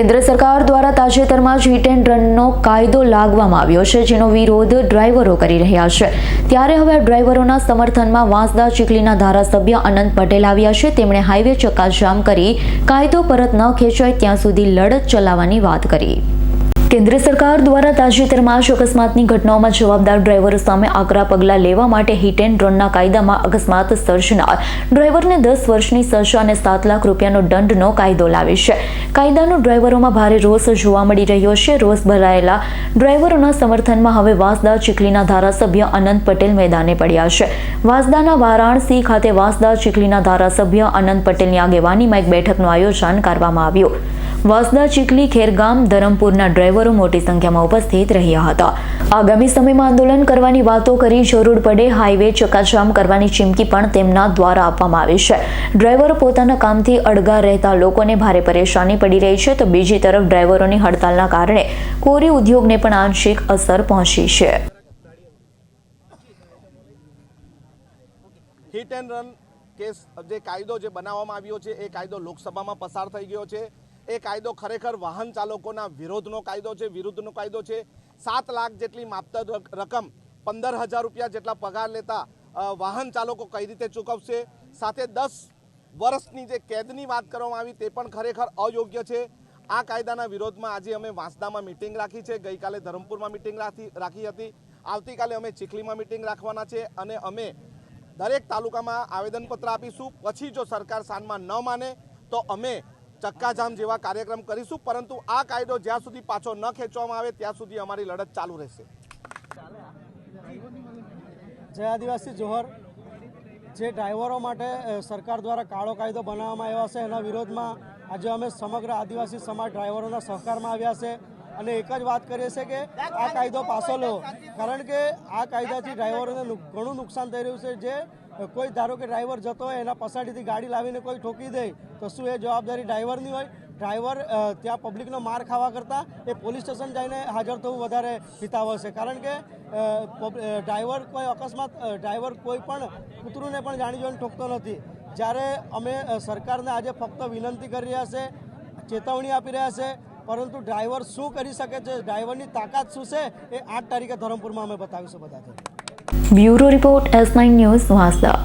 કેન્દ્ર સરકાર દ્વારા તાજેતરમાં જ હિટ એન્ડ રનનો કાયદો લાગવામાં આવ્યો છે, જેનો વિરોધ ડ્રાઈવરો કરી રહ્યા છે. ત્યારે હવે ડ્રાઈવરોના સમર્થનમાં વાંસદા ચીખલીના ધારાસભ્ય અનંત પટેલ આવ્યા છે. તેમણે હાઈવે ચક્કાજામ કરી કાયદો પરત ન ખેંચાય ત્યાં સુધી લડત ચલાવવાની વાત કરી. કેન્દ્ર સરકાર દ્વારા તાજેતરમાં જ અકસ્માતની ઘટનાઓમાં જવાબદાર ડ્રાઈવરો સામે આકરા પગલાં લેવા માટે હિટ એન્ડ રનના કાયદામાં અકસ્માત સર્જનાર. ડ્રાઈવરને દસ વર્ષની સજા અને સાત લાખ રૂપિયાનો દંડનો કાયદો લાવે છે. કાયદાનો ડ્રાઈવરોમાં ભારે રોષ જોવા મળી રહ્યો છે. રોષ ભરાયેલા ડ્રાઈવરોના સમર્થનમાં હવે વાંસદા ચીખલીના ધારાસભ્ય અનંત પટેલ મેદાને પડ્યા છે. વાંસદાના વારાણસી ખાતે વાંસદા ચીખલીના ધારાસભ્ય અનંત પટેલની આગેવાનીમાં એક બેઠકનું આયોજન કરવામાં આવ્યું. વાંસદા, ચીખલી, ખેરગામ, ધરમપુરના ડ્રાઈવરો મોટી સંખ્યામાં ઉપસ્થિત રહ્યા હતા. આગામી સમયમાં આંદોલન કરવાની વાતો કરી જરૂર પડે, હાઈવે ચકાચામ કરવાની ચીમકી પણ તેમના દ્વારા આપવામાં આવી છે. ડ્રાઈવરો પોતાના કામથી અડગા રહેતા લોકોને ભારે પરેશાની પડી રહી છે, તો બીજી તરફ ડ્રાઈવરોની હડતાલના કારણે કોરી ઉદ્યોગને પણ આંશિક અસર પહોંચી છે. હિટ એન્ડ રન કેસ જે કાયદો જે બનાવવામાં આવ્યો છે, એ કાયદો લોકસભામાં પસાર થઈ ગયો છે. એ કાયદો ખરેખર વાહન ચાલકોના વિરોધનો કાયદો છે, વિરુદ્ધનો કાયદો છે. સાત લાખ જેટલી માપતા રક- રકમ પંદર હજાર રૂપિયા જેટલા પગાર લેતા વાહન ચાલકો કઈ રીતે ચૂકવશે? સાથે દસ વર્ષની જે કેદની વાત કરવામાં આવી તે પણ ખરેખર અયોગ્ય છે. આ કાયદાના વિરોધમાં આજે અમે વાંસદામાં મિટિંગ રાખી છે. ગઈકાલે ધરમપુરમાં મિટિંગ રાખી રાખી હતી. આવતીકાલે અમે ચીખલીમાં મિટિંગ રાખવાના છે અને અમે દરેક તાલુકામાં આવેદનપત્ર આપીશું. પછી જો સરકાર સાનમાં ન માને, તો અમે ચક્કાજામ જેવા કાર્યક્રમ કરીશું, પરંતુ આ કાયદો જ્યાં સુધી પાછો ન ખેંચવામાં આવે, ત્યાં સુધી અમારી લડત ચાલુ રહેશે. જય આદિવાસી જોહર. જે ડ્રાઈવરો માટે સરકાર દ્વારા કાળો કાયદો બનાવવામાં આવ્યો છે, એના વિરોધમાં આજે અમે સમગ્ર આદિવાસી સમાજ ડ્રાઈવરોના સહકારમાં આવ્યા છે. અને એક જ વાત કરીએ છીએ કે આ કાયદો પાછો લો. કારણ કે આ કાયદાથી ડ્રાઈવરોને ઘણું નુકસાન થઈ રહ્યું છે. જે કોઈ ધારો કે ડ્રાઈવર જતો હોય, એના પછાડીથી ગાડી લાવીને કોઈ ઠોકી દે, તો શું એ જવાબદારી ડ્રાઈવરની હોય? ડ્રાઈવર ત્યાં પબ્લિકનો માર ખાવા કરતાં એ પોલીસ સ્ટેશન જઈને હાજર થવું વધારે હિતાવહ છે. કારણ કે ડ્રાઈવર કોઈ અકસ્માત ડ્રાઈવર કોઈ પણ કૂતરુંને પણ જાણી જોઈને ઠોકતો નથી. જ્યારે અમે સરકારને આજે ફક્ત વિનંતી કરી રહ્યા છે, ચેતવણી આપી રહ્યા છે, પરંતુ ડ્રાઈવર શું કરી શકે છે, ડ્રાઈવરની તાકાત શું છે, એ આઠ તારીખે ધરમપુરમાં અમે બતાવીશું બધાથી. Bureau report S nine news Vansda